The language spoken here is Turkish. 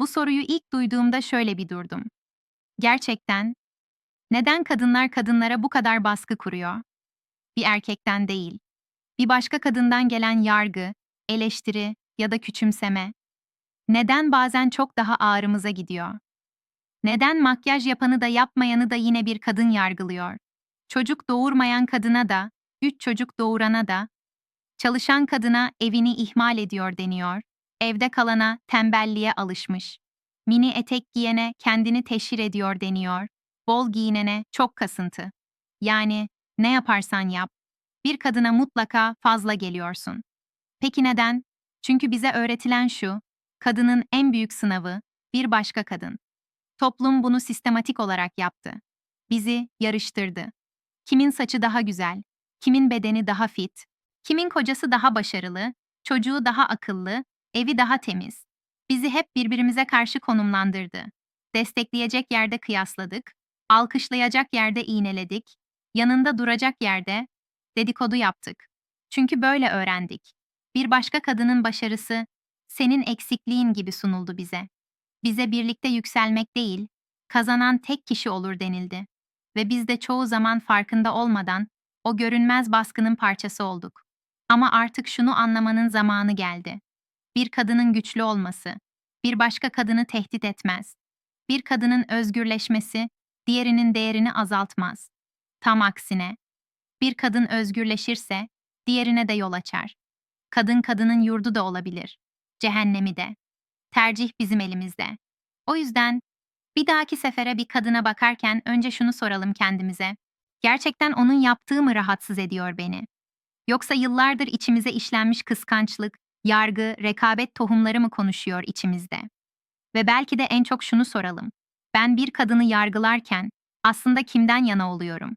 Bu soruyu ilk duyduğumda şöyle bir durdum. Gerçekten, neden kadınlar kadınlara bu kadar baskı kuruyor? Bir erkekten değil. Bir başka kadından gelen yargı, eleştiri ya da küçümseme. Neden bazen çok daha ağrımıza gidiyor? Neden makyaj yapanı da yapmayanı da yine bir kadın yargılıyor? Çocuk doğurmayan kadına da, üç çocuk doğurana da, çalışan kadına evini ihmal ediyor deniyor, evde kalana tembelliğe alışmış, mini etek giyene kendini teşhir ediyor deniyor, bol giyinene çok kasıntı. Yani ne yaparsan yap, bir kadına mutlaka fazla geliyorsun. Peki neden? Çünkü bize öğretilen şu, kadının en büyük sınavı bir başka kadın. Toplum bunu sistematik olarak yaptı. Bizi yarıştırdı. Kimin saçı daha güzel, kimin bedeni daha fit, kimin kocası daha başarılı, çocuğu daha akıllı, evi daha temiz. Bizi hep birbirimize karşı konumlandırdı. Destekleyecek yerde kıyasladık, alkışlayacak yerde iğneledik, yanında duracak yerde dedikodu yaptık. Çünkü böyle öğrendik. Bir başka kadının başarısı senin eksikliğin gibi sunuldu bize. Bize birlikte yükselmek değil, kazanan tek kişi olur denildi. Ve biz de çoğu zaman farkında olmadan o görünmez baskının parçası olduk. Ama artık şunu anlamanın zamanı geldi. Bir kadının güçlü olması, bir başka kadını tehdit etmez. Bir kadının özgürleşmesi, diğerinin değerini azaltmaz. Tam aksine, bir kadın özgürleşirse, diğerine de yol açar. Kadın kadının yurdu da olabilir. Cehennemi de. Tercih bizim elimizde. O yüzden bir dahaki sefere bir kadına bakarken önce şunu soralım kendimize. Gerçekten onun yaptığı mı rahatsız ediyor beni? Yoksa yıllardır içimize işlenmiş kıskançlık, yargı, rekabet tohumları mı konuşuyor içimizde? Ve belki de en çok şunu soralım. Ben bir kadını yargılarken aslında kimden yana oluyorum?